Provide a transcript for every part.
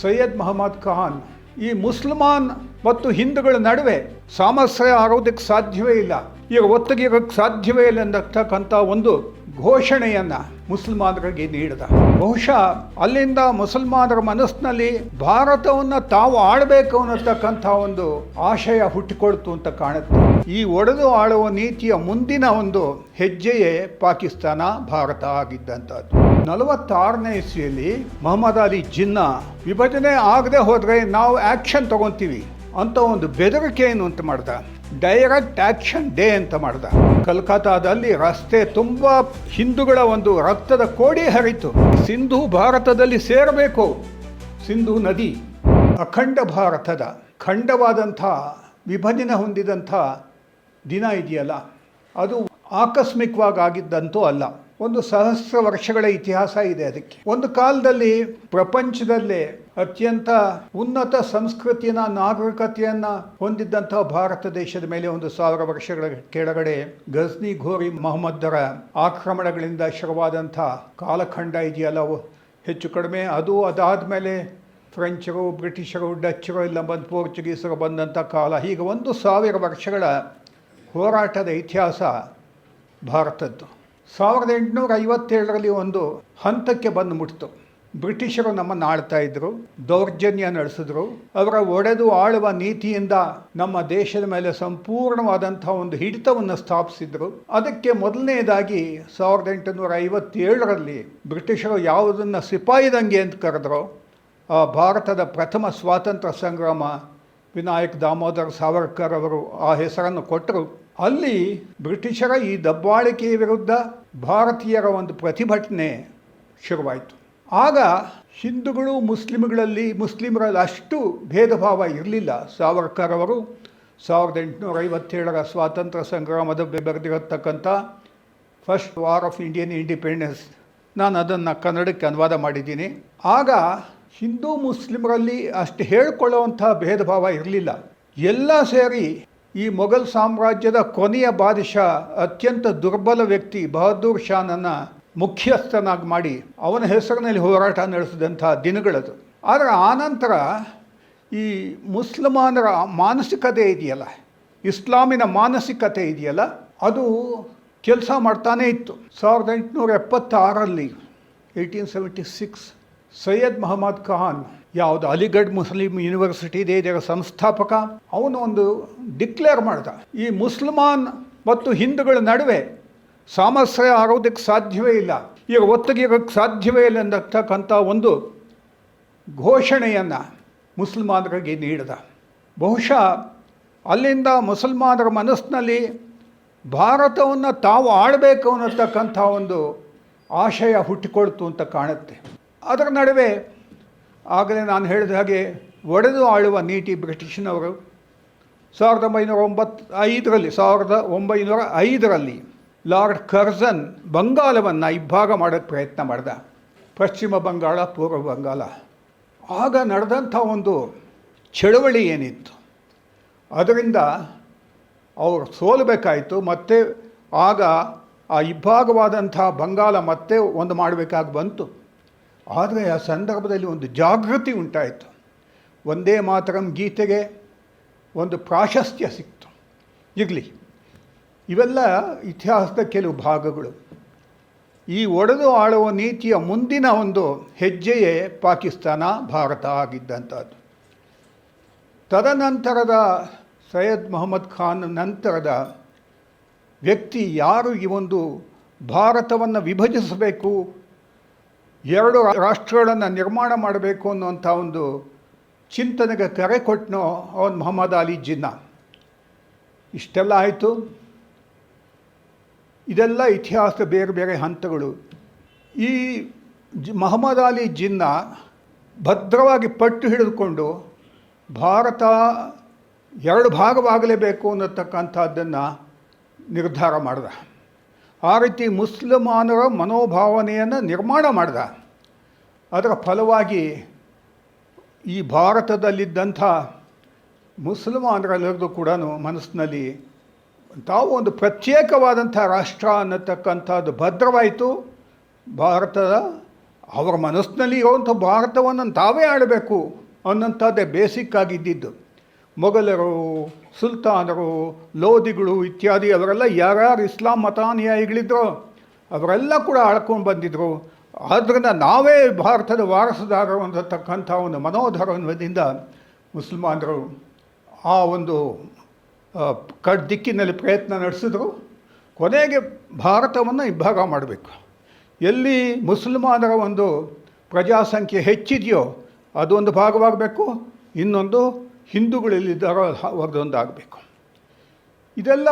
ಸೈಯದ್ ಮೊಹಮ್ಮದ್ ಖಾನ್, ಈ ಮುಸ್ಲ್ಮಾನ್ ಮತ್ತು ಹಿಂದೂಗಳ ನಡುವೆ ಸಾಮರಸ್ಯ ಆಗೋದಕ್ಕೆ ಸಾಧ್ಯವೇ ಇಲ್ಲ. ಈಗ ಒತ್ತಗಿರೋಕ್ಕೆ ಸಾಧ್ಯವೇ ಇಲ್ಲ ಅನ್ನತಕ್ಕಂಥ ಒಂದು ಘೋಷಣೆಯನ್ನ ಮುಸಲ್ಮಾನರಿಗೆ ನೀಡಿದ. ಬಹುಶಃ ಅಲ್ಲಿಂದ ಮುಸಲ್ಮಾನರ ಮನಸ್ಸಿನಲ್ಲಿ ಭಾರತವನ್ನು ತಾವು ಆಳಬೇಕು ಅನ್ನತಕ್ಕಂಥ ಒಂದು ಆಶಯ ಹುಟ್ಟಿಕೊಳ್ತು ಅಂತ ಕಾಣುತ್ತೆ. ಈ ಒಡೆದು ಆಳುವ ನೀತಿಯ ಮುಂದಿನ ಒಂದು ಹೆಜ್ಜೆಯೇ ಪಾಕಿಸ್ತಾನ, ಭಾರತ ಆಗಿದ್ದಂಥದ್ದು. ನಲವತ್ತಾರನೇ ಇಸ್ವಿಯಲ್ಲಿ ಮೊಹಮ್ಮದ್ ಅಲಿ ಜಿನ್ನಾ, ವಿಭಜನೆ ಆಗದೆ ಹೋದರೆ ನಾವು ಆ್ಯಕ್ಷನ್ ತಗೊಂತೀವಿ ಅಂತ ಒಂದು ಬೆದರಿಕೆಯನ್ನು ಅಂತ ಮಾಡ್ದ. ಡೈರೆಕ್ಟ್ ಆಕ್ಷನ್ ಡೇ ಅಂತ ಮಾಡ್ದ. ಕಲ್ಕತ್ತಾದಲ್ಲಿ ರಸ್ತೆ ತುಂಬ ಹಿಂದೂಗಳ ಒಂದು ರಕ್ತದ ಕೋಡಿ ಹರಿತು. ಸಿಂಧು ಭಾರತದಲ್ಲಿ ಸೇರಬೇಕು. ಸಿಂಧು ನದಿ, ಅಖಂಡ ಭಾರತದ ಖಂಡವಾದಂಥ ವಿಭಜನೆ ಹೊಂದಿದಂಥ ದಿನ ಇದೆಯಲ್ಲ? ಅದು ಆಕಸ್ಮಿಕವಾಗಿ ಆಗಿದ್ದಂತೂ ಅಲ್ಲ. ಒಂದು ಸಹಸ್ರ ವರ್ಷಗಳ ಇತಿಹಾಸ ಇದೆ ಅದಕ್ಕೆ. ಒಂದು ಕಾಲದಲ್ಲಿ ಪ್ರಪಂಚದಲ್ಲೇ ಅತ್ಯಂತ ಉನ್ನತ ಸಂಸ್ಕೃತಿಯನ್ನ, ನಾಗರಿಕತೆಯನ್ನ ಹೊಂದಿದ್ದಂತಹ ಭಾರತ ದೇಶದ ಮೇಲೆ ಒಂದು ಸಾವಿರ ವರ್ಷಗಳ ಕೆಳಗಡೆ ಗಜ್ನಿ ಘೋರಿ ಮೊಹಮ್ಮದರ ಆಕ್ರಮಣಗಳಿಂದ ಶುರುವಾದಂಥ ಕಾಲಖಂಡ ಇದೆಯಲ್ಲ ಹೆಚ್ಚು ಕಡಿಮೆ. ಅದು ಅದಾದ ಮೇಲೆ ಫ್ರೆಂಚರು, ಬ್ರಿಟಿಷರು, ಡಚ್ಚರು, ಇಲ್ಲ ಬಂದು ಪೋರ್ಚುಗೀಸರು ಬಂದಂಥ ಕಾಲ. ಹೀಗೆ ಒಂದು ಸಾವಿರ ವರ್ಷಗಳ ಹೋರಾಟದ ಇತಿಹಾಸ ಭಾರತದ್ದು. ಸಾವಿರದ ಎಂಟುನೂರ ಐವತ್ತೇಳರಲ್ಲಿ ಒಂದು ಹಂತಕ್ಕೆ ಬಂದು ಮುಟ್ತು ಬ್ರಿಟಿಷರು ನಮ್ಮನ್ನು ಆಳ್ತಾ ಇದ್ದರು ದೌರ್ಜನ್ಯ ನಡೆಸಿದ್ರು. ಅವರ ಒಡೆದು ಆಳುವ ನೀತಿಯಿಂದ ನಮ್ಮ ದೇಶದ ಮೇಲೆ ಸಂಪೂರ್ಣವಾದಂಥ ಒಂದು ಹಿಡಿತವನ್ನು ಸ್ಥಾಪಿಸಿದ್ರು. ಅದಕ್ಕೆ ಮೊದಲನೇದಾಗಿ ಸಾವಿರದ ಎಂಟುನೂರ ಐವತ್ತೇಳರಲ್ಲಿ ಬ್ರಿಟಿಷರು ಯಾವುದನ್ನು ಸಿಪಾಯಿ ದಂಗೆ ಅಂತ ಕರೆದ್ರು. ಆ ಭಾರತದ ಪ್ರಥಮ ಸ್ವಾತಂತ್ರ್ಯ ಸಂಗ್ರಾಮ ವಿನಾಯಕ್ ದಾಮೋದರ್ ಸಾವರ್ಕರ್ ಅವರು ಆ ಹೆಸರನ್ನು ಕೊಟ್ಟರು. ಅಲ್ಲಿ ಬ್ರಿಟಿಷರ ಈ ದಬ್ಬಾಳಿಕೆಯ ವಿರುದ್ಧ ಭಾರತೀಯರ ಒಂದು ಪ್ರತಿಭಟನೆ ಶುರುವಾಯಿತು. ಆಗ ಹಿಂದೂಗಳು ಮುಸ್ಲಿಮ್ಗಳಲ್ಲಿ ಮುಸ್ಲಿಮರಲ್ಲಿ ಅಷ್ಟು ಭೇದ ಭಾವ ಇರಲಿಲ್ಲ. ಸಾವರ್ಕರ್ ಅವರು ಸಾವಿರದ ಎಂಟುನೂರ ಐವತ್ತೇಳರ ಸ್ವಾತಂತ್ರ್ಯ ಸಂಗ್ರಾಮದ ಬರೆದಿರತಕ್ಕಂಥ first war of Indian independence. ನಾನು ಅದನ್ನು ಕನ್ನಡಕ್ಕೆ ಅನುವಾದ ಮಾಡಿದ್ದೀನಿ. ಆಗ ಹಿಂದೂ ಮುಸ್ಲಿಮರಲ್ಲಿ ಅಷ್ಟು ಹೇಳ್ಕೊಳ್ಳುವಂಥ ಭೇದ ಭಾವ ಇರಲಿಲ್ಲ. ಎಲ್ಲ ಸೇರಿ ಈ ಮೊಘಲ್ ಸಾಮ್ರಾಜ್ಯದ ಕೊನೆಯ ಬಾದಶಾ ಅತ್ಯಂತ ದುರ್ಬಲ ವ್ಯಕ್ತಿ ಬಹದ್ದೂರ್ ಶಾನನ್ನು ಮುಖ್ಯಸ್ಥನಾಗಿ ಮಾಡಿ ಅವನ ಹೆಸರಿನಲ್ಲಿ ಹೋರಾಟ ನಡೆಸಿದಂಥ ದಿನಗಳದು. ಆದರೆ ಆನಂತರ ಈ ಮುಸ್ಲ್ಮಾನರ ಮಾನಸಿಕತೆ ಇದೆಯಲ್ಲ, ಇಸ್ಲಾಮಿನ ಮಾನಸಿಕತೆ ಇದೆಯಲ್ಲ, ಅದು ಕೆಲಸ ಮಾಡ್ತಾನೇ ಇತ್ತು. ಸಾವಿರದ ಎಂಟುನೂರ ಎಪ್ಪತ್ತಾರಲ್ಲಿ eighteen seventy six Syed Mohammad Khan ಯಾವುದು? ಅಲಿಗಢ್ ಮುಸ್ಲಿಂ ಯೂನಿವರ್ಸಿಟಿ ಇದೆ ಸಂಸ್ಥಾಪಕ. ಅವನು ಒಂದು ಡಿಕ್ಲೇರ್ ಮಾಡ್ದ. ಈ ಮುಸ್ಲ್ಮಾನ್ ಮತ್ತು ಹಿಂದೂಗಳ ನಡುವೆ ಸಾಮರಸ್ಯ ಆಗೋದಕ್ಕೆ ಸಾಧ್ಯವೇ ಇಲ್ಲ. ಈಗ ಒತ್ತಗಿರೋಕ್ಕೆ ಸಾಧ್ಯವೇ ಇಲ್ಲ ಅನ್ನತಕ್ಕಂಥ ಒಂದು ಘೋಷಣೆಯನ್ನು ಮುಸಲ್ಮಾನರಿಗೆ ನೀಡಿದ. ಬಹುಶಃ ಅಲ್ಲಿಂದ ಮುಸಲ್ಮಾನರ ಮನಸ್ಸಿನಲ್ಲಿ ಭಾರತವನ್ನು ತಾವು ಆಳಬೇಕು ಅನ್ನತಕ್ಕಂಥ ಒಂದು ಆಶಯ ಹುಟ್ಟಿಕೊಳ್ತು ಅಂತ ಕಾಣುತ್ತೆ. ಅದರ ನಡುವೆ ಆಗಲೇ ನಾನು ಹೇಳಿದ ಹಾಗೆ ಒಡೆದು ಆಳುವ ನೀತಿ ಬ್ರಿಟಿಷ್ನವರು ಸಾವಿರದ ಒಂಬೈನೂರ ಒಂಬತ್ತು ಐದರಲ್ಲಿ, ಸಾವಿರದ ಒಂಬೈನೂರ ಐದರಲ್ಲಿ ಲಾರ್ಡ್ ಕರ್ಜನ್ ಬಂಗಾಲವನ್ನು ಇಬ್ಬಾಗ ಮಾಡೋಕ್ಕೆ ಪ್ರಯತ್ನ ಮಾಡಿದ. ಪಶ್ಚಿಮ ಬಂಗಾಳ, ಪೂರ್ವ ಬಂಗಾಳ. ಆಗ ನಡೆದಂಥ ಒಂದು ಚಳವಳಿ ಏನಿತ್ತು? ಅದರಿಂದ ಅವರು ಸೋಲಬೇಕಾಯಿತು, ಮತ್ತು ಆಗ ಆ ಇಬ್ಬಾಗವಾದಂಥ ಬಂಗಾಲ ಮತ್ತೆ ಒಂದು ಮಾಡಬೇಕಾಗಿ ಬಂತು. ಆದರೆ ಆ ಸಂದರ್ಭದಲ್ಲಿ ಒಂದು ಜಾಗೃತಿ ಉಂಟಾಯಿತು. ಒಂದೇ ಮಾತರಂ ಗೀತೆಗೆ ಒಂದು ಪ್ರಾಶಸ್ತ್ಯ ಸಿಕ್ತು. ಇರಲಿ, ಇವೆಲ್ಲ ಇತಿಹಾಸದ ಕೆಲವು ಭಾಗಗಳು. ಈ ಒಡೆದು ಆಳುವ ನೀತಿಯ ಮುಂದಿನ ಒಂದು ಹೆಜ್ಜೆಯೇ ಪಾಕಿಸ್ತಾನ, ಭಾರತ ಆಗಿದ್ದಂಥದ್ದು. ತದನಂತರದ ಸೈಯದ್ ಮೊಹಮ್ಮದ್ ಖಾನ್ ನಂತರದ ವ್ಯಕ್ತಿ ಯಾರು ಈ ಒಂದು ಭಾರತವನ್ನು ವಿಭಜಿಸಬೇಕು ಎರಡು ರಾಷ್ಟ್ರಗಳನ್ನು ನಿರ್ಮಾಣ ಮಾಡಬೇಕು ಅನ್ನುವಂಥ ಒಂದು ಚಿಂತನೆಗೆ ಕರೆ ಕೊಟ್ಟನೋ ಅವನು ಮೊಹಮ್ಮದ್ ಅಲಿ ಜಿನ್ನಾ. ಇಷ್ಟೆಲ್ಲ ಆಯಿತು. ಇದೆಲ್ಲ ಇತಿಹಾಸದ ಬೇರೆ ಬೇರೆ ಹಂತಗಳು. ಈ ಜಿ ಮೊಹಮ್ಮದ್ ಅಲಿ ಜಿನ್ನಾ ಭದ್ರವಾಗಿ ಪಟ್ಟು ಹಿಡಿದುಕೊಂಡು ಭಾರತ ಎರಡು ಭಾಗವಾಗಲೇಬೇಕು ಅನ್ನತಕ್ಕಂಥದ್ದನ್ನು ನಿರ್ಧಾರ ಮಾಡಿದ. ಆ ರೀತಿ ಮುಸ್ಲಿಮಾನರ ಮನೋಭಾವನೆಯನ್ನು ನಿರ್ಮಾಣ ಮಾಡಿದ. ಅದರ ಫಲವಾಗಿ ಈ ಭಾರತದಲ್ಲಿದ್ದಂಥ ಮುಸಲ್ಮಾನರೆಲ್ಲರದು ಕೂಡ ಮನಸ್ಸಿನಲ್ಲಿ ತಾವು ಒಂದು ಪ್ರತ್ಯೇಕವಾದಂಥ ರಾಷ್ಟ್ರ ಅನ್ನತಕ್ಕಂಥದ್ದು ಭದ್ರವಾಯಿತು. ಭಾರತದ ಅವರ ಮನಸ್ಸಿನಲ್ಲಿ ಇರುವಂಥ ಭಾರತವನ್ನು ತಾವೇ ಆಡಬೇಕು ಅನ್ನೋಂಥದ್ದೇ ಬೇಸಿಕ್ ಆಗಿದ್ದಿದ್ದು. ಮೊಘಲರು ಸುಲ್ತಾನರು ಲೋಧಿಗಳು ಇತ್ಯಾದಿ ಅವರೆಲ್ಲ ಯಾರ್ಯಾರು ಇಸ್ಲಾಂ ಮತಾನುಯಾಯಿಗಳಿದ್ರು ಅವರೆಲ್ಲ ಕೂಡ ಆಳ್ಕೊಂಡು ಬಂದಿದ್ರು. ಆದ್ದರಿಂದ ನಾವೇ ಭಾರತದ ವಾರಸುದಾರರು ಅಂತಕ್ಕಂಥ ಒಂದು ಮನೋಧರ್ಮದಿಂದ ಮುಸಲ್ಮಾನರು ಆ ಒಂದು ಕಡ್ ದಿಕ್ಕಿನಲ್ಲಿ ಪ್ರಯತ್ನ ನಡೆಸಿದ್ರು. ಕೊನೆಗೆ ಭಾರತವನ್ನು ಇಬ್ಬಾಗ ಮಾಡಬೇಕು. ಎಲ್ಲಿ ಮುಸಲ್ಮಾನರ ಒಂದು ಪ್ರಜಾಸಂಖ್ಯೆ ಹೆಚ್ಚಿದೆಯೋ ಅದೊಂದು ಭಾಗವಾಗಬೇಕು, ಇನ್ನೊಂದು ಹಿಂದೂಗಳಲ್ಲಿದ್ದಾರೋ ಆಗಬೇಕು ಇದೆಲ್ಲ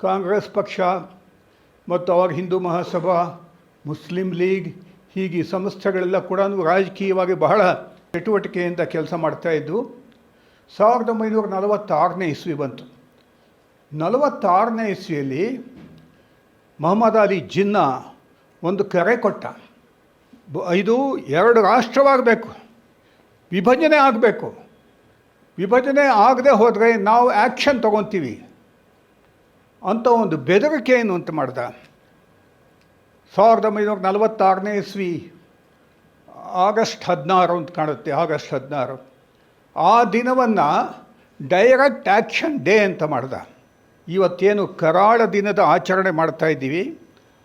ಕಾಂಗ್ರೆಸ್ ಪಕ್ಷ ಮತ್ತು ಅವಾಗ ಹಿಂದೂ ಮಹಾಸಭಾ, ಮುಸ್ಲಿಂ ಲೀಗ್, ಹೀಗೆ ಸಂಸ್ಥೆಗಳೆಲ್ಲ ಕೂಡ ರಾಜಕೀಯವಾಗಿ ಬಹಳ ಚಟುವಟಿಕೆಯಿಂದ ಕೆಲಸ ಮಾಡ್ತಾಯಿದ್ದು ಸಾವಿರದ ಒಂಬೈನೂರ ನಲವತ್ತಾರನೇ ಇಸ್ವಿ ಬಂತು. ನಲವತ್ತಾರನೇ ಇಸ್ವಿಯಲ್ಲಿ ಮೊಹಮ್ಮದ್ ಅಲಿ ಜಿನ್ನಾ ಒಂದು ಕರೆ ಕೊಟ್ಟ. ಇದು ಎರಡು ರಾಷ್ಟ್ರವಾಗಬೇಕು. ವಿಭಜನೆ ಆಗಬೇಕು. ವಿಭಜನೆ ಆಗದೆ ಹೋದರೆ ನಾವು ಆ್ಯಕ್ಷನ್ ತಗೊತೀವಿ. ಅಂತ ಒಂದು ಬೆದರಿಕೆಯನ್ನು ಅಂತ ಮಾಡ್ದ. ಸಾವಿರದ ಒಂಬೈನೂರ ನಲವತ್ತಾರನೇ ಇಸ್ವಿ, ಆಗಸ್ಟ್ ಹದಿನಾರು ಅಂತ ಕಾಣುತ್ತೆ, ಆಗಸ್ಟ್ ಹದಿನಾರು. ಆ ದಿನವನ್ನು ಡೈರೆಕ್ಟ್ ಆ್ಯಕ್ಷನ್ ಡೇ ಅಂತ ಮಾಡ್ದ. ಇವತ್ತೇನು ಕರಾಳ ದಿನದ ಆಚರಣೆ ಮಾಡ್ತಾ ಇದ್ದೀವಿ.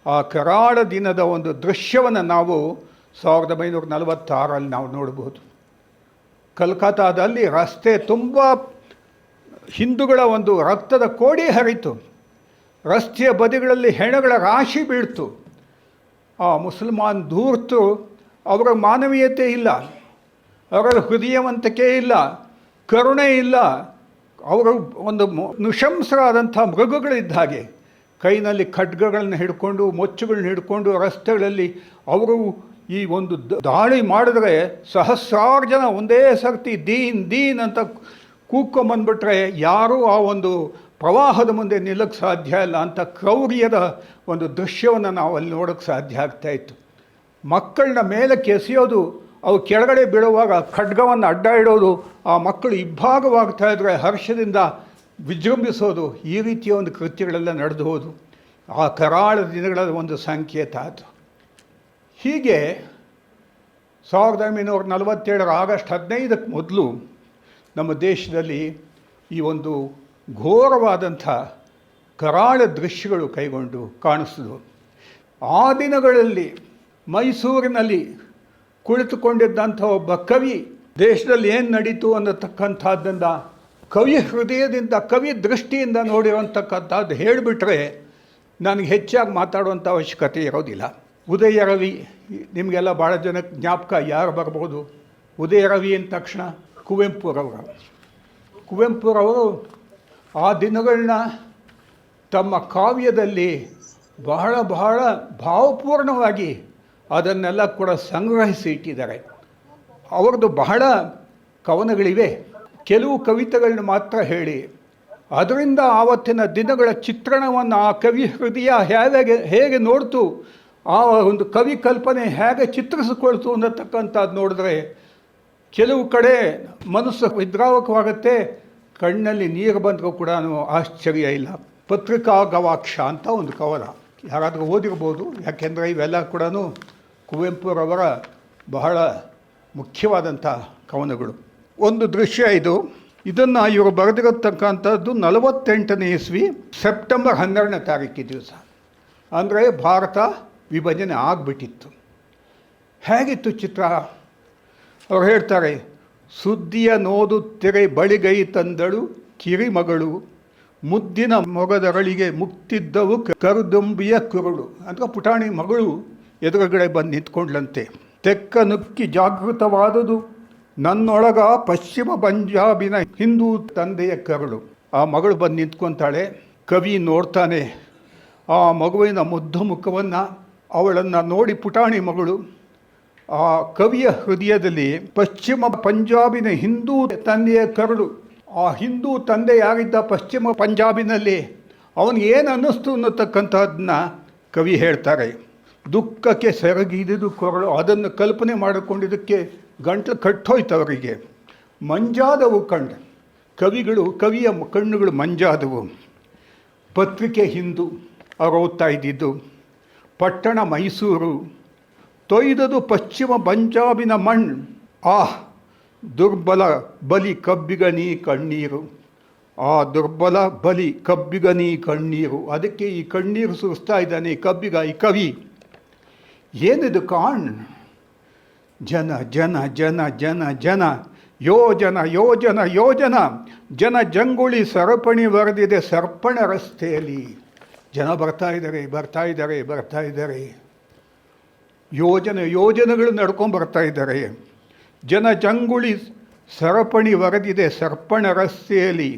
ಆ ಕರಾಳ ದಿನದ ಒಂದು ದೃಶ್ಯವನ್ನು ನಾವು ಸಾವಿರದ ಒಂಬೈನೂರ ನಲವತ್ತಾರಲ್ಲಿ ನಾವು ನೋಡ್ಬೋದು ಕಲ್ಕತ್ತಾದಲ್ಲಿ ರಸ್ತೆ ತುಂಬ ಹಿಂದೂಗಳ ಒಂದು ರಕ್ತದ ಕೋಡಿ ಹರಿತು. ರಸ್ತೆಯ ಬದಿಗಳಲ್ಲಿ ಹೆಣಗಳ ರಾಶಿ ಬೀಳ್ತು. ಆ ಮುಸಲ್ಮಾನ್ ಧೂರ್ತು ಅವರ ಮಾನವೀಯತೆ ಇಲ್ಲ. ಅವರ ಹೃದಯವಂತಿಕೆ ಇಲ್ಲ. ಕರುಣೆ ಇಲ್ಲ. ಅವರು ಒಂದು ನೃಶಂಸರಾದಂಥ ಮೃಗಗಳಿದ್ದ ಹಾಗೆ. ಕೈನಲ್ಲಿ ಖಡ್ಗಗಳನ್ನು ಹಿಡ್ಕೊಂಡು, ಮೊಚ್ಚುಗಳನ್ನ ಹಿಡ್ಕೊಂಡು ರಸ್ತೆಗಳಲ್ಲಿ ಅವರು ಈ ಒಂದು ದಾಳಿ ಮಾಡಿದ್ರೆ ಸಹಸ್ರಾರು ಜನ ಒಂದೇ ಸರ್ತಿ ದೀನ್ ದೀನ್ ಅಂತ ಕೂಕ್ಕೊಂಬಂದ್ಬಿಟ್ರೆ ಯಾರೂ ಆ ಒಂದು ಪ್ರವಾಹದ ಮುಂದೆ ನಿಲ್ಲಕ್ಕೆ ಸಾಧ್ಯ ಇಲ್ಲ ಅಂತ ಕ್ರೌರ್ಯದ ಒಂದು ದೃಶ್ಯವನ್ನು ನಾವು ಅಲ್ಲಿ ನೋಡೋಕ್ಕೆ ಸಾಧ್ಯ ಆಗ್ತಾ ಇತ್ತು. ಮಕ್ಕಳನ್ನ ಮೇಲಕ್ಕೆ ಎಸೆಯೋದು, ಅವು ಕೆಳಗಡೆ ಬೀಳುವಾಗ ಖಡ್ಗವನ್ನು ಅಡ್ಡ ಇಡೋದು ಆ ಮಕ್ಕಳು ಇಬ್ಬಾಗವಾಗ್ತಾ ಇದ್ರೆ ಹರ್ಷದಿಂದ ವಿಜೃಂಭಿಸೋದು, ಈ ರೀತಿಯ ಒಂದು ಕೃತ್ಯಗಳೆಲ್ಲ ನಡೆದು ಹೋದು. ಆ ಕರಾಳ ದಿನಗಳ ಒಂದು ಸಂಕೇತ ಅದು. ಹೀಗೆ ಸಾವಿರದ ಒಂಬೈನೂರ ನಲವತ್ತೇಳರ ಆಗಸ್ಟ್ ಹದಿನೈದಕ್ಕೆ ಮೊದಲು ನಮ್ಮ ದೇಶದಲ್ಲಿ ಈ ಒಂದು ಘೋರವಾದಂಥ ಕರಾಳ ದೃಶ್ಯಗಳು ಕೈಗೊಂಡು ಕಾಣಿಸಿದವು ಆ ದಿನಗಳಲ್ಲಿ ಮೈಸೂರಿನಲ್ಲಿ ಕುಳಿತುಕೊಂಡಿದ್ದಂಥ ಒಬ್ಬ ಕವಿ, ದೇಶದಲ್ಲಿ ಏನು ನಡೀತು ಅನ್ನತಕ್ಕಂಥದ್ದನ್ನು ಕವಿ ಹೃದಯದಿಂದ, ಕವಿ ದೃಷ್ಟಿಯಿಂದ ನೋಡಿರೋಂಥಕ್ಕಂಥದ್ದು ಹೇಳಿಬಿಟ್ರೆ, ನನಗೆ ಹೆಚ್ಚಾಗಿ ಮಾತಾಡುವಂಥ ಅವಶ್ಯಕತೆ ಇರೋದಿಲ್ಲ. ಉದಯ ರವಿ, ನಿಮಗೆಲ್ಲ ಭಾಳ ಜನಕ್ಕೆ ಜ್ಞಾಪಕ ಯಾರು ಬರಬಹುದು? ಉದಯ ರವಿ ಅಂದ ತಕ್ಷಣ ಕುವೆಂಪುರವರು. ಕುವೆಂಪುರವರು ಆ ದಿನಗಳನ್ನ ತಮ್ಮ ಕಾವ್ಯದಲ್ಲಿ ಬಹಳ ಬಹಳ ಭಾವಪೂರ್ಣವಾಗಿ ಅದನ್ನೆಲ್ಲ ಕೂಡ ಸಂಗ್ರಹಿಸಿ ಇಟ್ಟಿದ್ದಾರೆ. ಅವ್ರದ್ದು ಬಹಳ ಕವನಗಳಿವೆ. ಕೆಲವು ಕವಿತೆಗಳನ್ನ ಮಾತ್ರ ಹೇಳಿ. ಅದರಿಂದ ಆವತ್ತಿನ ದಿನಗಳ ಚಿತ್ರಣವನ್ನು ಆ ಕವಿ ಹೃದಯ ಹೇಗೆ ಹೇಗೆ ನೋಡ್ತು ಆ ಒಂದು ಕವಿ ಕಲ್ಪನೆ ಹೇಗೆ ಚಿತ್ರಿಸಿಕೊಳ್ತು ಅನ್ನತಕ್ಕಂಥದ್ದು ನೋಡಿದ್ರೆ ಕೆಲವು ಕಡೆ ಮನಸ್ಸು ವಿದ್ರಾವಕವಾಗುತ್ತೆ ಕಣ್ಣಲ್ಲಿ ನೀರು ಬಂದರೂ ಕೂಡ ಆಶ್ಚರ್ಯ ಇಲ್ಲ. ಪತ್ರಿಕಾ ಗವಾಕ್ಷ ಅಂತ ಒಂದು ಕವನ. ಯಾರಾದರೂ ಓದಿರ್ಬೋದು, ಯಾಕೆಂದರೆ ಇವೆಲ್ಲ ಕೂಡ ಕುವೆಂಪುರವರ ಬಹಳ ಮುಖ್ಯವಾದಂಥ ಕವನಗಳು. ಒಂದು ದೃಶ್ಯ ಇದು. ಇದನ್ನು ಇವರು ಬರೆದಿರತಕ್ಕಂಥದ್ದು ನಲವತ್ತೆಂಟನೇ ಇಸ್ವಿ, ಸೆಪ್ಟೆಂಬರ್ ಹನ್ನೆರಡನೇ ತಾರೀಕು ದಿವಸ. ಅಂದರೆ ಭಾರತ ವಿಭಜನೆ ಆಗಿಬಿಟ್ಟಿತ್ತು. ಹೇಗಿತ್ತು ಚಿತ್ರ? ಅವ್ರು ಹೇಳ್ತಾರೆ, ಸುದ್ದಿಯ ನೋದು ತೆರೆ ಬಳಿಗೈ ತಂದಳು ಕಿರಿಮಗಳು, ಮುದ್ದಿನ ಮೊಗದರಳಿಗೆ ಮುಕ್ತಿದ್ದವು ಕರುದುಂಬಿಯ ಕುರುಳು ಅಂದರೆ ಪುಟಾಣಿ ಮಗಳು ಎದುರುಗಡೆ ಬಂದು ನಿಂತ್ಕೊಂಡ್ಲಂತೆ ತೆಕ್ಕ ನುಕ್ಕಿ ಜಾಗೃತವಾದುದು, ನನ್ನೊಳಗ ಪಶ್ಚಿಮ ಪಂಜಾಬಿನ ಹಿಂದೂ ತಂದೆಯ ಕರುಳು. ಆ ಮಗಳು ಬಂದು ನಿಂತ್ಕೊತಾಳೆ, ಕವಿ ನೋಡ್ತಾನೆ, ಆ ಮಗುವಿನ ಮುದ್ದು ಮುಖವನ್ನು ಅವಳನ್ನು ನೋಡಿ ಪುಟಾಣಿ ಮಗಳು, ಆ ಕವಿಯ ಹೃದಯದಲ್ಲಿ ಪಶ್ಚಿಮ ಪಂಜಾಬಿನ ಹಿಂದೂ ತಂದೆಯ ಕರಳು. ಆ ಹಿಂದೂ ತಂದೆ ಯಾರಿದ್ದ ಪಶ್ಚಿಮ ಪಂಜಾಬಿನಲ್ಲಿ ಅವನು ಏನು ಅನ್ನಿಸ್ತು ಅನ್ನತಕ್ಕಂಥದ್ದನ್ನ ಕವಿ ಹೇಳ್ತಾರೆ. ದುಃಖಕ್ಕೆ ಸೆರಗಿದುದು ಕೊರಳು, ಅದನ್ನು ಕಲ್ಪನೆ ಮಾಡಿಕೊಂಡಿದ್ದಕ್ಕೆ ಗಂಟಲು ಕಟ್ಟೋಯ್ತು ಅವರಿಗೆ. ಮಂಜಾದವು ಕಣ್ಣು ಕವಿಗಳು, ಕವಿಯ ಕಣ್ಣುಗಳು ಮಂಜಾದವು. ಪತ್ರಿಕೆ ಹಿಂದೂ ಅವರು ಓದ್ತಾ ಇದ್ದಿದ್ದು ಪಟ್ಟಣ ಮೈಸೂರು, ತೊಯ್ದದು ಪಶ್ಚಿಮ ಪಂಜಾಬಿನ ಮಣ್. ಆಹ್, ದುರ್ಬಲ ಬಲಿ ಕಬ್ಬಿಗನಿ ಕಣ್ಣೀರು. ಆ ದುರ್ಬಲ ಬಲಿ ಕಬ್ಬಿಗನಿ ಕಣ್ಣೀರು. ಅದಕ್ಕೆ ಈ ಕಣ್ಣೀರು ಸುರಿಸ್ತಾ ಇದ್ದಾನೆ ಕಬ್ಬಿಗ, ಈ ಕವಿ. ಏನಿದು ಕಾಣ್? ಜನ ಜನ ಜನ ಜನ ಜನ. ಯೋಜನ ಯೋಜನ ಯೋಜನ. ಜನ ಜಂಗುಳಿ ಸರಪಣಿ ಬರೆದಿದೆ ಸರ್ಪಣ ರಸ್ತೆಯಲ್ಲಿ. ಜನ ಬರ್ತಾ ಇದ್ದಾರೆ ಬರ್ತಾ ಇದ್ದಾರೆ ಬರ್ತಾ ಇದ್ದಾರೆ. ಯೋಜನೆ, ಯೋಜನೆಗಳು ನಡ್ಕೊಂಡು ಬರ್ತಾ ಇದ್ದಾರೆ. ಜನ ಜಂಗುಳಿ ಸರಪಣಿ ಬರೆದಿದೆ ಸರ್ಪಣ ರಸ್ತೆಯಲ್ಲಿ.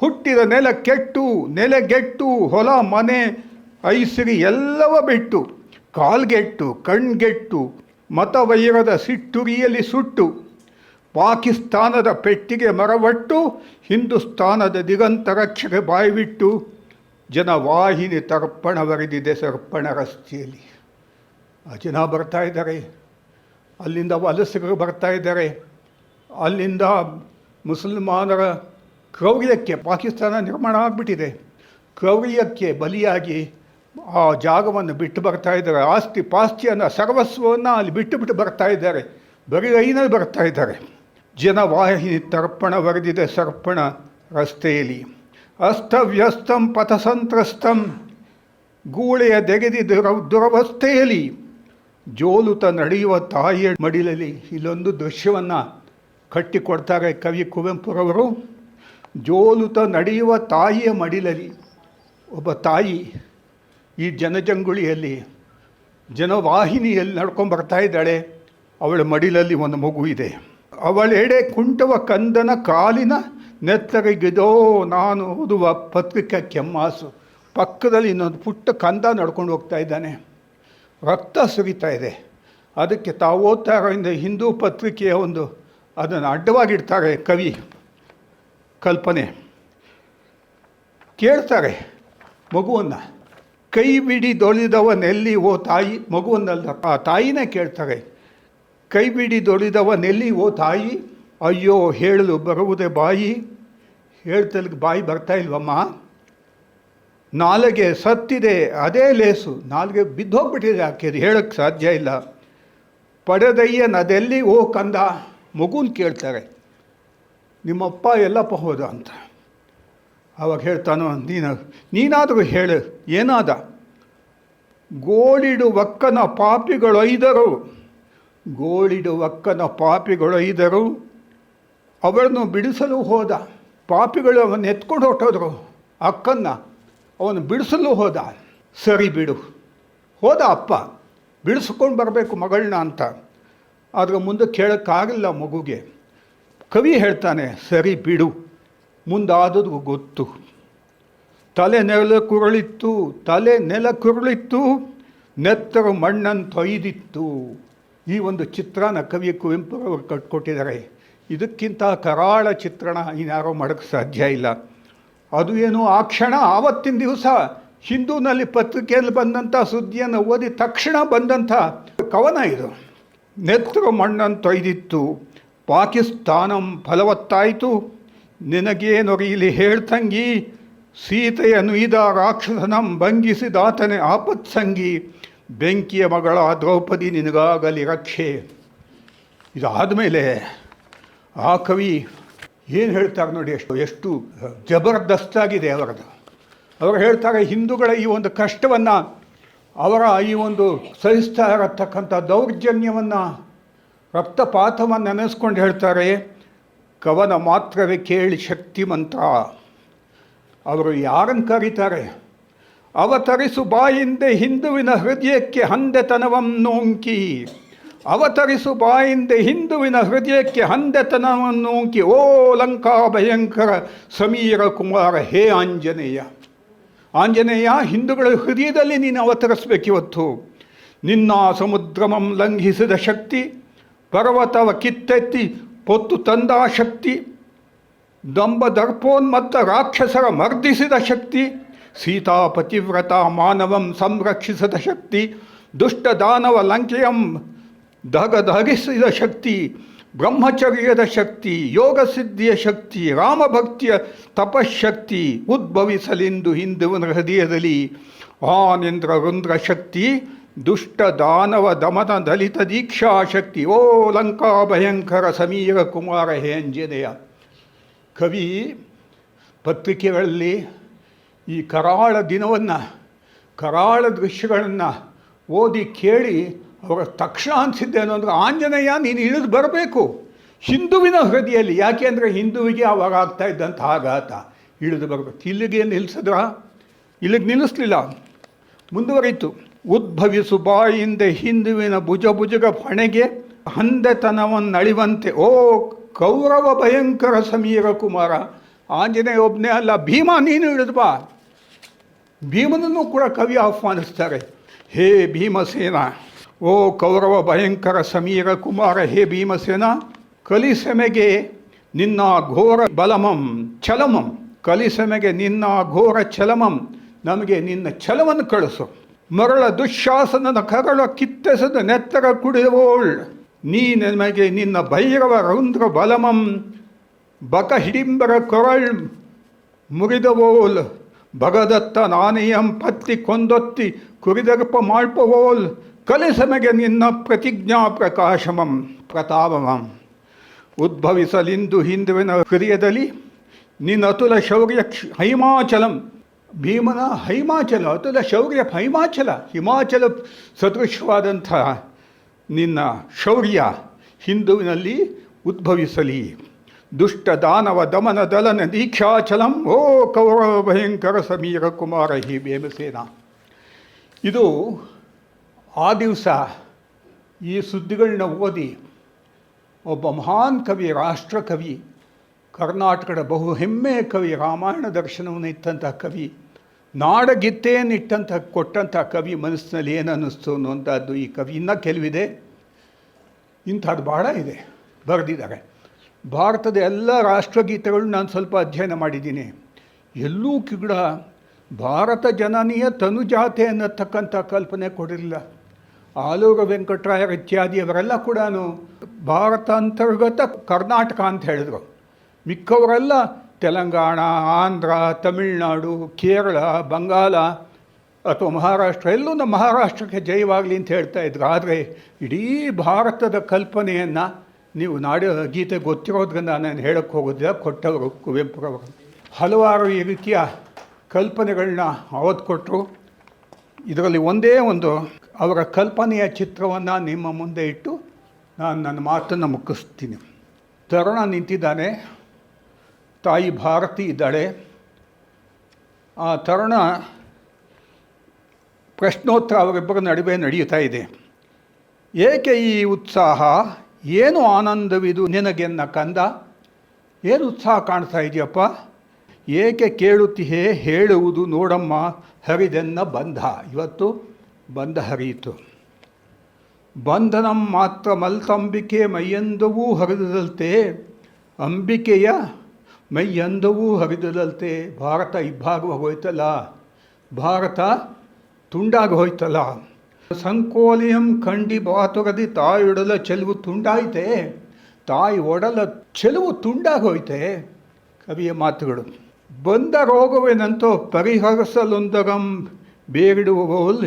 ಹುಟ್ಟಿದ ನೆಲ ಕೆಟ್ಟು ನೆಲೆಗೆಟ್ಟು ಹೊಲ, ಮನೆ, ಐಸಿರಿ ಎಲ್ಲವ ಬಿಟ್ಟು ಕಾಲ್ಗೆಟ್ಟು ಕಣ್ಗೆಟ್ಟು ಮತವೈರದ ಸಿಟ್ಟುರಿಯಲ್ಲಿ ಸುಟ್ಟು, ಪಾಕಿಸ್ತಾನದ ಪೆಟ್ಟಿಗೆ ಮರವಟ್ಟು, ಹಿಂದೂಸ್ತಾನದ ದಿಗಂತ ರಕ್ಷೆಗೆ ಬಾಯ್ಬಿಟ್ಟು ಜನವಾಹಿನಿ ತರ್ಪಣ ಬರೆದಿದೆ ಸರ್ಪಣ ರಸ್ತೆಯಲ್ಲಿ ಆ ಜನ ಬರ್ತಾ ಇದ್ದಾರೆ. ಅಲ್ಲಿಂದ ವಲಸಿಗರು ಬರ್ತಾ ಇದ್ದಾರೆ. ಅಲ್ಲಿಂದ ಮುಸಲ್ಮಾನರ ಕ್ರೌರ್ಯಕ್ಕೆ ಪಾಕಿಸ್ತಾನ ನಿರ್ಮಾಣ ಆಗಿಬಿಟ್ಟಿದೆ. ಕ್ರೌರ್ಯಕ್ಕೆ ಬಲಿಯಾಗಿ ಆ ಜಾಗವನ್ನು ಬಿಟ್ಟು ಬರ್ತಾ ಇದ್ದಾರೆ. ಆಸ್ತಿ ಪಾಸ್ತಿಯನ್ನು ಸರ್ವಸ್ವವನ್ನು ಅಲ್ಲಿ ಬಿಟ್ಟು ಬಿಟ್ಟು ಬರ್ತಾ ಇದ್ದಾರೆ. ಬರೀ ಐನಲ್ಲಿ ಬರ್ತಾ ಇದ್ದಾರೆ. ಜನವಾಹಿನಿ ತರ್ಪಣ ಬರೆದಿದೆ ಸರ್ಪಣ ರಸ್ತೆಯಲ್ಲಿ ಅಸ್ತವ್ಯಸ್ತಂ ಪಥಸಂತ್ರಸ್ತಂ. ಗೂಳೆಯ ದೆಗೆದಿ ದುರ, ದುರವಸ್ಥೆಯಲ್ಲಿ ಜೋಲುತ ನಡೆಯುವ ತಾಯಿಯ ಮಡಿಲಲ್ಲಿ ಇಲ್ಲೊಂದು ದೃಶ್ಯವನ್ನು ಕಟ್ಟಿಕೊಡ್ತಾರೆ ಕವಿ ಕುವೆಂಪುರವರು. ಜೋಲುತ ನಡೆಯುವ ತಾಯಿಯ ಮಡಿಲಲ್ಲಿ ಒಬ್ಬ ತಾಯಿ ಈ ಜನಜಂಗುಳಿಯಲ್ಲಿ, ಜನವಾಹಿನಿಯಲ್ಲಿ ನಡ್ಕೊಂಡು ಬರ್ತಾ ಇದ್ದಾಳೆ. ಅವಳ ಮಡಿಲಲ್ಲಿ ಒಂದು ಮಗು ಇದೆ. ಅವಳೆಡೆ ಕುಂಟವ ಕಂದನ ಕಾಲಿನ ನೆತ್ತರಿಗಿದೋ ನಾನು ಓದುವ ಪತ್ರಿಕೆ ಕೆಮ್ಮಾಸು. ಪಕ್ಕದಲ್ಲಿ ಇನ್ನೊಂದು ಪುಟ್ಟ ಕಂದ ನಡ್ಕೊಂಡು ಹೋಗ್ತಾ ಇದ್ದಾನೆ. ರಕ್ತ ಸುರಿತಾ ಇದೆ. ಅದಕ್ಕೆ ತಾವು ಓದ್ತಾ ಇರೋ ಹಿಂದೂ ಪತ್ರಿಕೆಯ ಒಂದು ಅದನ್ನು ಅಡ್ಡವಾಗಿಡ್ತಾರೆ ಕವಿ ಕಲ್ಪನೆ. ಕೇಳ್ತಾರೆ ಮಗುವನ್ನು. ಕೈ ಬಿಡಿ ದೊಳಿದವನೆಲ್ಲಿ ಓ ತಾಯಿ ಮಗುವನ್ನಲ್ಲ, ಆ ತಾಯಿನೇ ಕೇಳ್ತಾರೆ. ಕೈ ಬಿಡಿ ದೊಳಿದವನೆಲ್ಲಿ ಓ ತಾಯಿ ಅಯ್ಯೋ, ಹೇಳಲು ಬರುವುದೇ ಬಾಯಿ? ಹೇಳ್ತಲಿಗೆ ಬಾಯಿ ಬರ್ತಾ ಇಲ್ವಮ್ಮ? ನಾಲಿಗೆ ಸತ್ತಿದೆ, ಅದೇ ಲೇಸು. ನಾಲಿಗೆ ಬಿದ್ದೋಗ್ಬಿಟ್ಟಿದೆ ಆಕೆ ಅದು ಹೇಳೋಕ್ಕೆ ಸಾಧ್ಯ ಇಲ್ಲ. ಪಡೆದಯ್ಯನದೆಲ್ಲಿ ಓ ಕಂದ, ಮಗುನ್ ಕೇಳ್ತಾರೆ. ನಿಮ್ಮಪ್ಪ ಎಲ್ಲಪ್ಪ ಹೋದ ಅಂತ. ಅವಾಗ ಹೇಳ್ತಾನೋ, ನೀನು, ನೀನಾದರೂ ಹೇಳು, ಏನಾದ? ಗೋಳಿಡುವಕ್ಕನ ಪಾಪಿಗಳೊಯ್ದರು ಪಾಪಿಗಳು ಪಾಪಿಗಳೊಯ್ದರು ಅವರನ್ನು ಬಿಡಿಸಲು ಹೋದ. ಪಾಪಿಗಳು ಅವನ್ನು ಎತ್ಕೊಂಡು ಹೊಟ್ಟೋದ್ರು ಅಕ್ಕನ್ನು ಅವನು ಬಿಡಿಸಲು ಹೋದ. ಸರಿ ಬಿಡು. ಹೋದ ಅಪ್ಪ, ಬಿಡಿಸ್ಕೊಂಡು ಬರಬೇಕು ಮಗಳನ್ನ ಅಂತ. ಆದರೆ ಮುಂದೆ ಕೇಳೋಕ್ಕಾಗಲ್ಲ ಮಗುಗೆ. ಕವಿ ಹೇಳ್ತಾನೆ, ಸರಿ ಬಿಡು. ಮುಂದಾದದು ಗೊತ್ತು. ತಲೆ ನೆಲ ಕುರುಳಿತ್ತು, ತಲೆ ನೆಲ ಕುರುಳಿತ್ತು, ನೆತ್ತರು ಮಣ್ಣನ್ನು ತೊಯ್ದಿತ್ತು ಈ ಒಂದು ಚಿತ್ರನ ಕವಿ ಕುವೆಂಪುರವರು ಕಟ್ಕೊಟ್ಟಿದ್ದಾರೆ. ಇದಕ್ಕಿಂತ ಕರಾಳ ಚಿತ್ರಣ ಇನ್ಯಾರೋ ಮಾಡೋಕ್ಕೆ ಸಾಧ್ಯ ಇಲ್ಲ. ಅದು ಏನು ಆ ಕ್ಷಣ, ಆವತ್ತಿನ ದಿವಸ ಹಿಂದೂನಲ್ಲಿ ಪತ್ರಿಕೆಯಲ್ಲಿ ಬಂದಂಥ ಸುದ್ದಿಯನ್ನು ಓದಿ ತಕ್ಷಣ ಬಂದಂಥ ಕವನ ಇದು. ನೆತ್ರ ಮಣ್ಣನ್ನು ತೊಯ್ದಿತ್ತು, ಪಾಕಿಸ್ತಾನಂ ಫಲವತ್ತಾಯಿತು. ನಿನಗೇನೊರಿಲಿ ಹೇಳ್ತಂಗಿ ಸೀತೆಯ ನುಯ್ದ ರಾಕ್ಷಸನಂ ಭಂಗಿಸಿದಾತನೇ ಆಪತ್ಸಂಗಿ ಬೆಂಕಿಯ ಮಗಳ ದ್ರೌಪದಿ ನಿನಗಾಗಲಿ ರಕ್ಷೆ. ಇದಾದ ಮೇಲೆ ಆ ಕವಿ ಏನು ಹೇಳ್ತಾರೆ ನೋಡಿ ಎಷ್ಟು ಎಷ್ಟು ಜಬರ್ದಸ್ತಾಗಿದೆ ಅವರದು. ಅವರು ಹೇಳ್ತಾರೆ, ಹಿಂದೂಗಳ ಈ ಒಂದು ಕಷ್ಟವನ್ನು, ಅವರ ಈ ಒಂದು ಸಹಿಸ್ತಾ ಇರತಕ್ಕಂಥ ದೌರ್ಜನ್ಯವನ್ನು, ರಕ್ತಪಾತವನ್ನು ನೆನೆಸ್ಕೊಂಡು ಹೇಳ್ತಾರೆ, ಕವನ ಮಾತ್ರವೇ ಕೇಳಿ ಶಕ್ತಿ ಮಂತ್ರ. ಅವರು ಯಾರನ್ನು ಕರೀತಾರೆ? ಅವತರಿಸು ಬಾಯಿಂದೆ ಹಿಂದುವಿನ ಹೃದಯಕ್ಕೆ ಹಂದೆತನವನ್ನೋಂಕಿ. ಅವತರಿಸು ಬಾಯಿಂದೆ ಹಿಂದುವಿನ ಹೃದಯಕ್ಕೆ ಹಂದೆತನವನ್ನೋಂಕಿ ಓ ಲಂಕಾ ಭಯಂಕರ ಸಮೀರ ಕುಮಾರ, ಹೇ ಆಂಜನೇಯ. ಆಂಜನೇಯ, ಹಿಂದುಗಳ ಹೃದಯದಲ್ಲಿ ನೀನು ಅವತರಿಸಬೇಕಿವತ್ತು ನಿನ್ನ ಸಮುದ್ರಮಂ ಲಂಘಿಸಿದ ಶಕ್ತಿ, ಪರ್ವತವ ಕಿತ್ತೆತ್ತಿ ಪೊತ್ತು ತಂದ ಶಕ್ತಿ, ದಂಬ ದರ್ಪೋನ್ಮತ್ತ ರಾಕ್ಷಸರ ಮರ್ದಿಸಿದ ಶಕ್ತಿ ಸೀತಾ ಪತಿವ್ರತ ಮಾನವಂ ಸಂರಕ್ಷಿಸಿದ ಶಕ್ತಿ, ದುಷ್ಟ ದಾನವ ಲಂಕೆಯಂ ದಗದಗಿಸಿದ ಶಕ್ತಿ, ಬ್ರಹ್ಮಚರ್ಯದ ಶಕ್ತಿ ಯೋಗ ಸಿದ್ಧಿಯ ಶಕ್ತಿ, ರಾಮಭಕ್ತಿಯ ತಪಶಕ್ತಿ ಉದ್ಭವಿಸಲೆಂದು ಹಿಂದುವಿನ ಹೃದಯದಲ್ಲಿ ಆನೇಂದ್ರ ರುಂದ್ರ ಶಕ್ತಿ ದುಷ್ಟ ದಾನವ ದಮನ ದಲಿತ ದೀಕ್ಷಾಶಕ್ತಿ, ಓ ಲಂಕಾ ಭಯಂಕರ ಸಮೀರ ಕುಮಾರ ಹೇಂಜನೆಯ. ಕವಿ, ಪತ್ರಿಕೆಗಳಲ್ಲಿ ಈ ಕರಾಳ ದಿನವನ್ನು, ಕರಾಳ ದೃಶ್ಯಗಳನ್ನು ಓದಿ ಕೇಳಿ ಅವರ ತಕ್ಷಣ ಅನಿಸಿದ್ದೇನು ಅಂದರೆ ಆಂಜನೇಯ, ನೀನು ಇಳಿದು ಬರಬೇಕು. ಹಿಂದುವಿನ ಹೃದಯಲ್ಲಿ, ಯಾಕೆ ಅಂದರೆ ಹಿಂದುವಿಗೆ ಅವಾಗ ಆಗ್ತಾ ಇದ್ದಂಥ ಆಘಾತ. ಇಳಿದು ಬರಬೇಕು. ಇಲ್ಲಿಗೆ ನಿಲ್ಲಿಸಿದ್ರ ಇಲ್ಲಿಗೆ ನಿಲ್ಲಿಸ್ಲಿಲ್ಲ. ಮುಂದುವರಿತು ಉದ್ಭವಿಸು ಬಾಯಿಂದ ಹಿಂದುವಿನ ಭುಜ ಭುಜಗ ಹೊಣೆಗೆ ಹಂದೆತನವನ್ನಳಿವಂತೆ, ಓ ಕೌರವ ಭಯಂಕರ ಸಮೀರ ಕುಮಾರ, ಆಂಜನೇಯ ಒಬ್ಬನೇ ಅಲ್ಲ, ಭೀಮ, ನೀನು ಇಳಿದು ಬಾ. ಭೀಮನನ್ನು ಕೂಡ ಕವಿ ಆಹ್ವಾನಿಸ್ತಾರೆ. ಹೇ ಭೀಮಸೇನ ಓ ಕೌರವ ಭಯಂಕರ ಸಮೀರ ಕುಮಾರ ಹೇ ಭೀಮಸೇನ, ಕಲಿಸೆಮೆಗೆ ನಿನ್ನ ಘೋರ ಬಲಮಂ, ಛಲಮಂ. ಕಲಿಸೆಮೆಗೆ ನಿನ್ನ ಘೋರ ಛಲಮಂ, ನಮಗೆ ನಿನ್ನ ಛಲವನ್ನು ಕಳಿಸು. ಮರಳ ದುಶ್ಯಾಸನದ ಕರಳ ಕಿತ್ತೆಸದ ನೆತ್ತರ ಕುಡಿದವೋಳ್. ನೀ ನಮಗೆ ನಿನ್ನ ಭೈರವ ರೌಂದ್ರ ಬಲಮಂ, ಬಕ ಹಿಡಿಂಬರ ಕೊರಳ್ ಮುರಿದವೋಲ್ ಭಗದತ್ತ ನಾನೆಯಂ ಪತ್ತಿ ಕೊಂದೊತ್ತಿ ಕುರಿದರ್ಪ ಮಾಡ್ಪವೋಲ್ ಕಲಿಸಮೆಗೆ ನಿನ್ನ ಪ್ರತಿಜ್ಞಾ ಪ್ರಕಾಶಮಂ, ಪ್ರತಾಪಮಂ. ಉದ್ಭವಿಸಲಿಂದು ಹಿಂದುವಿನ ಹೃದಯದಲ್ಲಿ ನಿನ್ನ ಅತುಲ ಶೌರ್ಯ ಹೈಮಾಚಲಂ. ಭೀಮನ ಹೈಮಾಚಲ, ಅತುಲ ಶೌರ್ಯ ಹೈಮಾಚಲ, ಹಿಮಾಚಲ ಸದೃಶವಾದಂಥ ನಿನ್ನ ಶೌರ್ಯ ಹಿಂದುವಿನಲ್ಲಿ ಉದ್ಭವಿಸಲಿ. ದುಷ್ಟ ದಾನವ ದಮನ ದಲನ ದೀಕ್ಷಾಚಲಂ, ಓ ಕೌರವ ಭಯಂಕರ ಸಮೀರ ಕುಮಾರ ಹಿ ಭೀಮಸೇನ. ಇದು ಆ ದಿವಸ ಈ ಸುದ್ದಿಗಳನ್ನ ಓದಿ ಒಬ್ಬ ಮಹಾನ್ ಕವಿ, ರಾಷ್ಟ್ರಕವಿ, ಕರ್ನಾಟಕದ ಬಹು ಹೆಮ್ಮೆಯ ಕವಿ, ರಾಮಾಯಣ ದರ್ಶನವನ್ನು ಇತ್ತಂತಹ ಕವಿ, ನಾಡಗೀತೆಯನ್ನು ಇಟ್ಟಂಥ ಕೊಟ್ಟಂಥ ಕವಿ ಮನಸ್ಸಿನಲ್ಲಿ ಏನು ಅನ್ನಿಸ್ತು ಅನ್ನುವಂಥದ್ದು ಈ ಕವಿ ಇನ್ನೂ ಕೆಲವಿದೆ. ಇಂಥದ್ದು ಭಾಳ ಇದೆ, ಬರೆದಿದ್ದಾರೆ. ಭಾರತದ ಎಲ್ಲ ರಾಷ್ಟ್ರಗೀತೆಗಳು ನಾನು ಸ್ವಲ್ಪ ಅಧ್ಯಯನ ಮಾಡಿದ್ದೀನಿ. ಎಲ್ಲೂ ಕಿಗಡ ಭಾರತ ಜನನೀಯ ತನುಜಾತೆ ಅನ್ನತಕ್ಕಂಥ ಕಲ್ಪನೆ ಕೊಡಿರಲಿಲ್ಲ. ಆಲೂರು ವೆಂಕಟರಾಯರ್ ಇತ್ಯಾದಿಯವರೆಲ್ಲ ಕೂಡ ಭಾರತ ಅಂತರ್ಗತ ಕರ್ನಾಟಕ ಅಂತ ಹೇಳಿದರು. ಮಿಕ್ಕವರೆಲ್ಲ ತೆಲಂಗಾಣ, ಆಂಧ್ರ, ತಮಿಳುನಾಡು, ಕೇರಳ ಬಂಗಾಲ ಅಥವಾ ಮಹಾರಾಷ್ಟ್ರ ಎಲ್ಲೂ ನಮ್ಮ ಮಹಾರಾಷ್ಟ್ರಕ್ಕೆ ಜಯವಾಗಲಿ ಅಂತ ಹೇಳ್ತಾ ಇದ್ರು. ಆದರೆ ಇಡೀ ಭಾರತದ ಕಲ್ಪನೆಯನ್ನು ನೀವು ನಾಡಿನ ಗೀತೆ ಗೊತ್ತಿರೋದ್ರಿಂದ ನಾನು ಹೇಳಕ್ಕೆ ಹೋಗೋದಿಲ್ಲ, ಕೊಟ್ಟವರು ಕುವೆಂಪುರವರು. ಹಲವಾರು ಈ ರೀತಿಯ ಕಲ್ಪನೆಗಳನ್ನ ಅವತ್ತು ಕೊಟ್ಟರು ಇದರಲ್ಲಿ ಒಂದೇ ಒಂದು ಅವರ ಕಲ್ಪನೆಯ ಚಿತ್ರವನ್ನು ನಿಮ್ಮ ಮುಂದೆ ಇಟ್ಟು ನಾನು ನನ್ನ ಮಾತನ್ನು ಮುಗಿಸ್ತೀನಿ. ತರುಣ ನಿಂತಿದ್ದಾನೆ. ತಾಯಿ ಭಾರತಿ ಇದ್ದಾಳೆ. ಆ ತರುಣ ಪ್ರಶ್ನೋತ್ತರ ಅವರಿಬ್ಬರ ನಡುವೆ ನಡೆಯುತ್ತಾ ಇದೆ. ಏಕೆ ಈ ಉತ್ಸಾಹ? ಏನು ಆನಂದವಿದು ನಿನಗೆನ್ನ ಕಂದ? ಏನು ಉತ್ಸಾಹ ಕಾಣ್ತಾ ಇದೆಯಪ್ಪ? ಏಕೆ ಕೇಳುತ್ತಿಹೇ ಹೇಳುವುದು ನೋಡಮ್ಮ ಹರಿದೆನ್ನ ಬಂಧ? ಇವತ್ತು ಬಂಧ ಹರಿಯಿತು. ಬಂಧನಂ ಮಾತ್ರ ಮಲ್ತಂಬಿಕೆ ಮೈಯಂದವೂ ಹರಿದದಲ್ತೆ, ಅಂಬಿಕೆಯ ಮೈಯಂದವೂ ಹರಿದದಲ್ತೆ, ಭಾರತ ಇಬ್ಬಾಗುವ ಹೋಯ್ತಲ್ಲ, ಭಾರತ ತುಂಡಾಗಿ ಹೋಯ್ತಲ್ಲ. ಸಂಕೋಲಿಯಂ ಕಂಡಿ ಬಾತುರದಿ ತಾಯೊಡಲ ಚೆಲುವು ತುಂಡಾಯ್ತೆ, ತಾಯಿ ಒಡಲ ಚೆಲುವು ತುಂಡಾಗಿ ಹೋಯ್ತೆ, ಕವಿಯ ಮಾತುಗಳು. ಬಂದ ರೋಗವೇನಂತೋ ಪರಿಹರಿಸಲೊಂದಗಂ ಬೇರಿಡುವವೋಲ್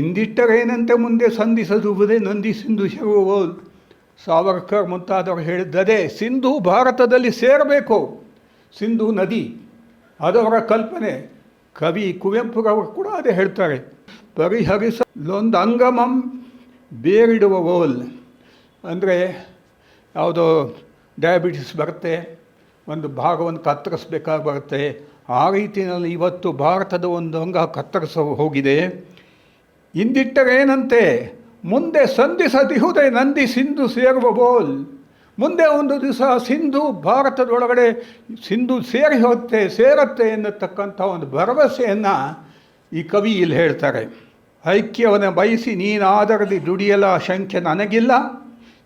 ಇಂದಿಟ್ಟರೇನಂತೆ ಮುಂದೆ ಸಂಧಿಸದುವುದೇ ನಂದಿ ಸಿಂಧು ಶರುವೋಲ್ ಸಾವರ್ಕರ್ ಮುಂತಾದವರು ಹೇಳಿದ್ದದೆ ಸಿಂಧು ಭಾರತದಲ್ಲಿ ಸೇರಬೇಕು. ಸಿಂಧು ನದಿ ಅದವರ ಕಲ್ಪನೆ, ಕವಿ ಕುವೆಂಪುರವರು ಕೂಡ ಅದೇ ಹೇಳ್ತಾರೆ. ಪರಿಹರಿಸಲೊಂದು ಅಂಗಮಂ ಬೇರಿಡುವ ಓಲ್ ಅಂದರೆ ಯಾವುದೋ ಡಯಾಬಿಟಿಸ್ ಬರುತ್ತೆ, ಒಂದು ಭಾಗವನ್ನು ಕತ್ತರಿಸಬೇಕಾಗಿ ಬರುತ್ತೆ. ಆ ರೀತಿಯಲ್ಲಿ ಇವತ್ತು ಭಾರತದ ಒಂದು ಅಂಗ ಕತ್ತರಿಸ ಹೋಗಿದೆ. ಇಂದಿಟ್ಟರೇನಂತೆ? ಮುಂದೆ ಸಂಧಿಸದಿಹುದೇ ನಂದಿ ಸಿಂಧು ಸೇರುವ ಬೋಲ್. ಮುಂದೆ ಒಂದು ದಿವಸ ಸಿಂಧು ಭಾರತದೊಳಗಡೆ ಸಿಂಧು ಸೇರಿ ಹೋಗುತ್ತೆ ಸೇರತ್ತೆ ಎನ್ನತಕ್ಕಂಥ ಒಂದು ಭರವಸೆಯನ್ನು ಈ ಕವಿ ಇಲ್ಲಿ ಹೇಳ್ತಾರೆ. ಐಕ್ಯವನ್ನು ಬಯಸಿ ನೀನಾದರದಿ ದುಡಿಯಲ ಶಂಕೆ ನನಗಿಲ್ಲ.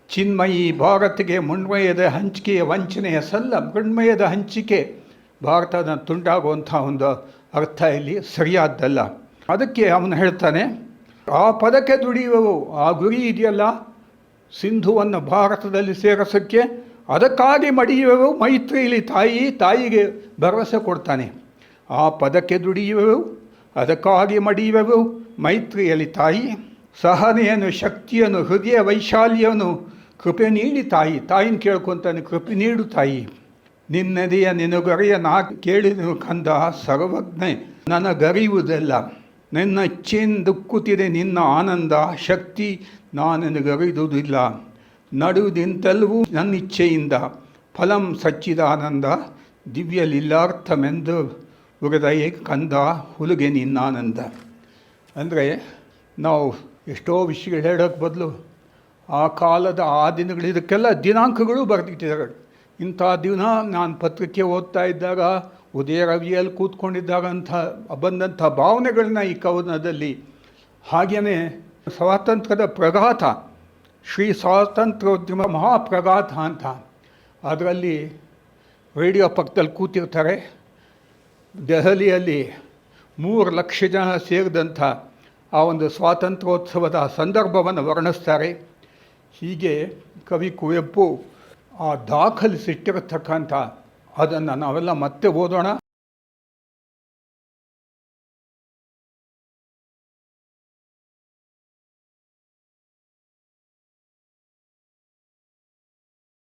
ಚಿನ್ಮಯಿ ಭಾರತಿಗೆ ಮುನ್ಮಯದ ಹಂಚಿಕೆಯ ವಂಚನೆಯ ಸಲ್ಲ ಮೃಣ್ಮಯದ ಹಂಚಿಕೆ. ಭಾರತದ ತುಂಡಾಗುವಂಥ ಒಂದು ಅರ್ಥ ಇಲ್ಲಿ ಸರಿಯಾದ್ದಲ್ಲ. ಅದಕ್ಕೆ ಅವನು ಹೇಳ್ತಾನೆ ಆ ಪದಕ್ಕೆ ದುಡಿಯುವವು ಆ ಗುರಿ ಇದೆಯಲ್ಲ? ಸಿಂಧುವನ್ನು ಭಾರತದಲ್ಲಿ ಸೇರಿಸೋಕ್ಕೆ ಅದಕ್ಕಾಗಿ ಮಡಿಯುವವು ಮೈತ್ರಿಯಲ್ಲಿ ತಾಯಿ, ತಾಯಿಗೆ ಭರವಸೆ ಕೊಡ್ತಾನೆ. ಆ ಪದಕ್ಕೆ ದುಡಿಯುವವು ಅದಕ್ಕಾಗಿ ಮಡಿಯುವವು ಮೈತ್ರಿಯಲ್ಲಿ ತಾಯಿ, ಸಹನೆಯನ್ನು, ಶಕ್ತಿಯನ್ನು, ಹೃದಯ ವೈಶಾಲ್ಯವನ್ನು ಕೃಪೆ ನೀಡಿ ತಾಯಿ. ತಾಯಿನ ಕೇಳ್ಕೊತಾನೆ, ಕೃಪೆ ನೀಡು ತಾಯಿ. ನಿನ್ನದೆಯ ನಿನಗರಿಯ ನಾ ಕೇಳಿದನು ಕಂದ ಸರ್ವಜ್ಞೆ, ನನಗರಿಯುವುದಲ್ಲ ನಿನ್ನ ದುಕ್ಕುತ್ತಿದೆ ನಿನ್ನ ಆನಂದ, ಶಕ್ತಿ ನಾನೆನಗರಿದುವುದಿಲ್ಲ ನಡುವುದಿಂತೆಲ್ಲವೂ ನನ್ನ ಇಚ್ಛೆಯಿಂದ ಫಲಂ ಸಚ್ಚಿದಾನಂದ, ದಿವ್ಯ ಲೀಲಾರ್ಥಮೆಂದು ಹೃದಯ ಕಂದ ಹುಲುಗೆ ನಿನ್ನಾನಂದ. ಅಂದರೆ ನಾವು ಎಷ್ಟೋ ವಿಷಯಗಳು ಹೇಳೋಕ್ಕೆ ಬದಲು ಆ ಕಾಲದ ಆ ದಿನಗಳು, ಇದಕ್ಕೆಲ್ಲ ದಿನಾಂಕಗಳು ಬರೆದಿಟ್ಟಿದ್ದಾರೆ. ಇಂಥ ದಿನ ನಾನು ಪತ್ರಿಕೆ ಓದ್ತಾ ಇದ್ದಾಗ ಉದಯ ರವಿಯಲ್ಲಿ ಕೂತ್ಕೊಂಡಿದ್ದಾಗಂಥ ಬಂದಂಥ ಭಾವನೆಗಳನ್ನ ಈ ಕವನದಲ್ಲಿ ಹಾಗೆಯೇ ಸ್ವಾತಂತ್ರ್ಯದ ಪ್ರಘಾತ ಶ್ರೀ ಸ್ವಾತಂತ್ರ್ಯೋದ್ಯಮ ಮಹಾಪ್ರಘಾತ ಅಂತ ಅದರಲ್ಲಿ ರೇಡಿಯೋ ಪಕ್ಕದಲ್ಲಿ ಕೂತಿರ್ತಾರೆ. ದೆಹಲಿಯಲ್ಲಿ ಮೂರು ಲಕ್ಷ ಜನ ಸೇರಿದಂಥ ಆ ಒಂದು ಸ್ವಾತಂತ್ರ್ಯೋತ್ಸವದ ಸಂದರ್ಭವನ್ನು ವರ್ಣಿಸ್ತಾರೆ. ಹೀಗೆ ಕವಿ ಕುವೆಂಪು ಆ ದಾಖಲಿಸಿಟ್ಟಿರತಕ್ಕಂಥ ಅದನ್ನು ನಾವೆಲ್ಲ ಮತ್ತೆ ಓದೋಣ.